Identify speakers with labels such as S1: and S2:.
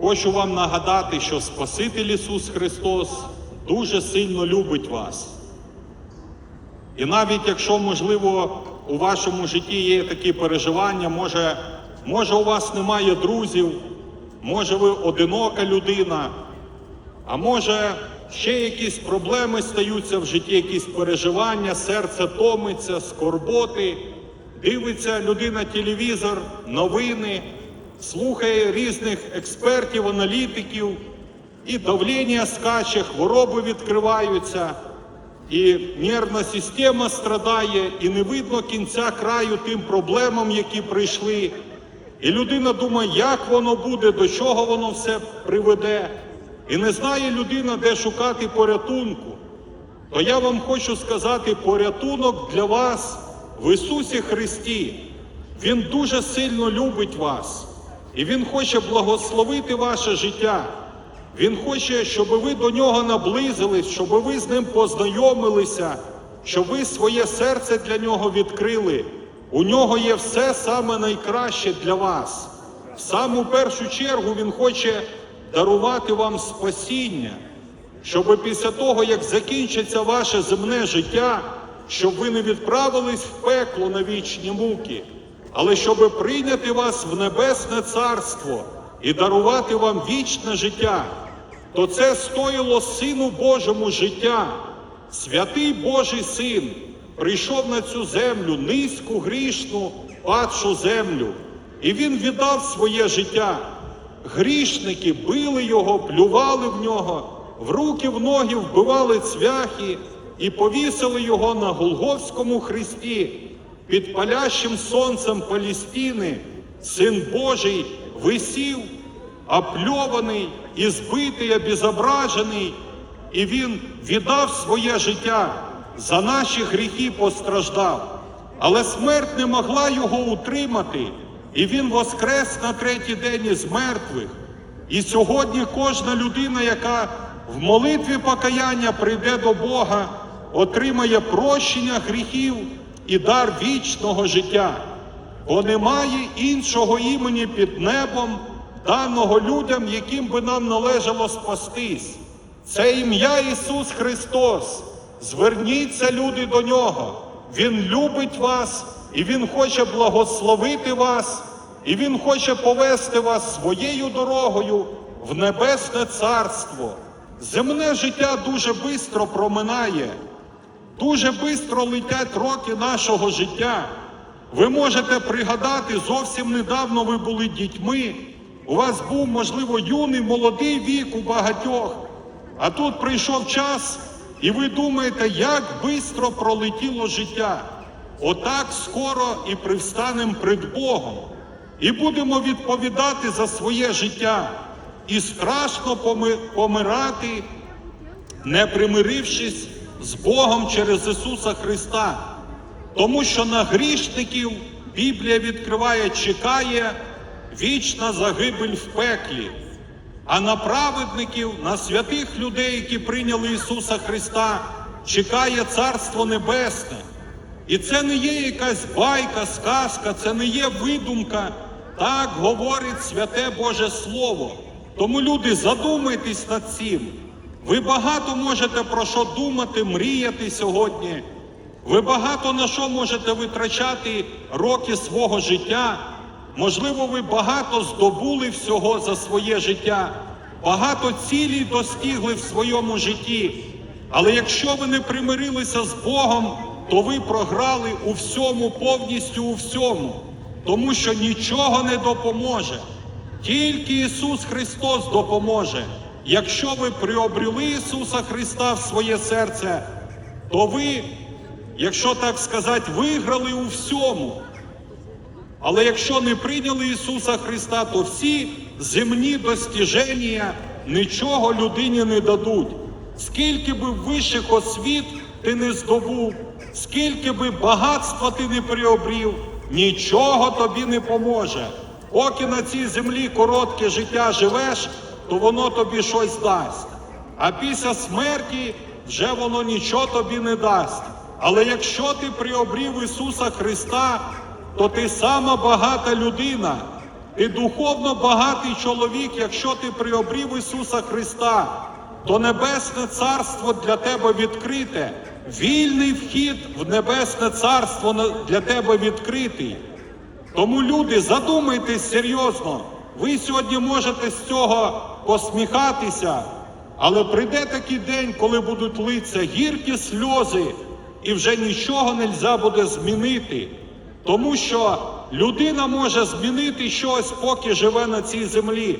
S1: Хочу вам нагадати, що Спаситель Ісус Христос дуже сильно любить вас. І навіть якщо, можливо, у вашому житті є такі переживання, може, може у вас немає друзів, може ви одинока людина, а може ще якісь проблеми стаються в житті, якісь переживання, серце томиться, скорботи, дивиться людина телевізор, новини, слухає різних експертів, аналітиків, і давлення скаче, хвороби відкриваються. І нервна система страдає, і не видно кінця краю тим проблемам, які прийшли. І людина думає, як воно буде, до чого воно все приведе. І не знає людина, де шукати порятунку. То я вам хочу сказати порятунок для вас в Ісусі Христі. Він дуже сильно любить вас, і Він хоче благословити ваше життя. Він хоче, щоб ви до нього наблизились, щоб ви з ним познайомилися, щоб ви своє серце для нього відкрили. У нього є все саме найкраще для вас. В саму першу чергу Він хоче дарувати вам спасіння, щоб після того, як закінчиться ваше земне життя, щоб ви не відправились в пекло на вічні муки, але щоб прийняти вас в небесне царство і дарувати вам вічне життя, то це стоїло Сину Божому життя. Святий Божий Син прийшов на цю землю, низьку, грішну, падшу землю, і Він віддав своє життя. Грішники били його, плювали в нього, в руки, в ноги вбивали цвяхи і повісили його на Голговському хресті. Під палящим сонцем Палістини Син Божий висів, опльований, і збитий, обезображений, і він віддав своє життя, за наші гріхи постраждав. Але смерть не могла його утримати, і він воскрес на третій день із мертвих. І сьогодні кожна людина, яка в молитві покаяння прийде до Бога, отримає прощення гріхів і дар вічного життя, бо немає іншого імені під небом, даного людям, яким би нам належало спастись. Це ім'я Ісус Христос. Зверніться, люди, до Нього. Він любить вас і Він хоче благословити вас, і Він хоче повести вас своєю дорогою в небесне царство. Земне життя дуже швидко проминає, дуже швидко летять роки нашого життя. Ви можете пригадати, зовсім недавно ви були дітьми. У вас був, можливо, юний, молодий вік у багатьох. А тут прийшов час, і ви думаєте, як швидко пролетіло життя. Отак скоро і привстанемо пред Богом. І будемо відповідати за своє життя. І страшно помирати, не примирившись з Богом через Ісуса Христа. Тому що на грішників Біблія відкриває, чекає вічна загибель в пеклі. А на праведників, на святих людей, які прийняли Ісуса Христа, чекає Царство Небесне. І це не є якась байка, сказка, це не є видумка. Так говорить святе Боже Слово. Тому, люди, задумайтесь над цим. Ви багато можете про що думати, мріяти сьогодні. Ви багато на що можете витрачати роки свого життя. Можливо, ви багато здобули всього за своє життя, багато цілей достигли в своєму житті. Але якщо ви не примирилися з Богом, то ви програли у всьому, повністю у всьому, тому що нічого не допоможе. Тільки Ісус Христос допоможе. Якщо ви приобрели Ісуса Христа в своє серце, то ви, якщо так сказати, виграли у всьому. Але якщо не прийняли Ісуса Христа, то всі земні достіження нічого людині не дадуть. Скільки би вищих освіт ти не здобув, скільки би багатства ти не приобрів, нічого тобі не поможе. Поки на цій землі коротке життя живеш, то воно тобі щось дасть. А після смерті вже воно нічого тобі не дасть. Але якщо ти приобрів Ісуса Христа, то ти сама багата людина, Ти духовно багатий чоловік, якщо ти приобрів Ісуса Христа, то Небесне Царство для тебе відкрите, вільний вхід в Небесне Царство для тебе відкритий. Тому, люди, задумайтесь серйозно. Ви сьогодні можете з цього посміхатися, але прийде такий день, коли будуть литися гіркі сльози, і вже нічого нельзя буде змінити. Тому що людина може змінити щось, поки живе на цій землі.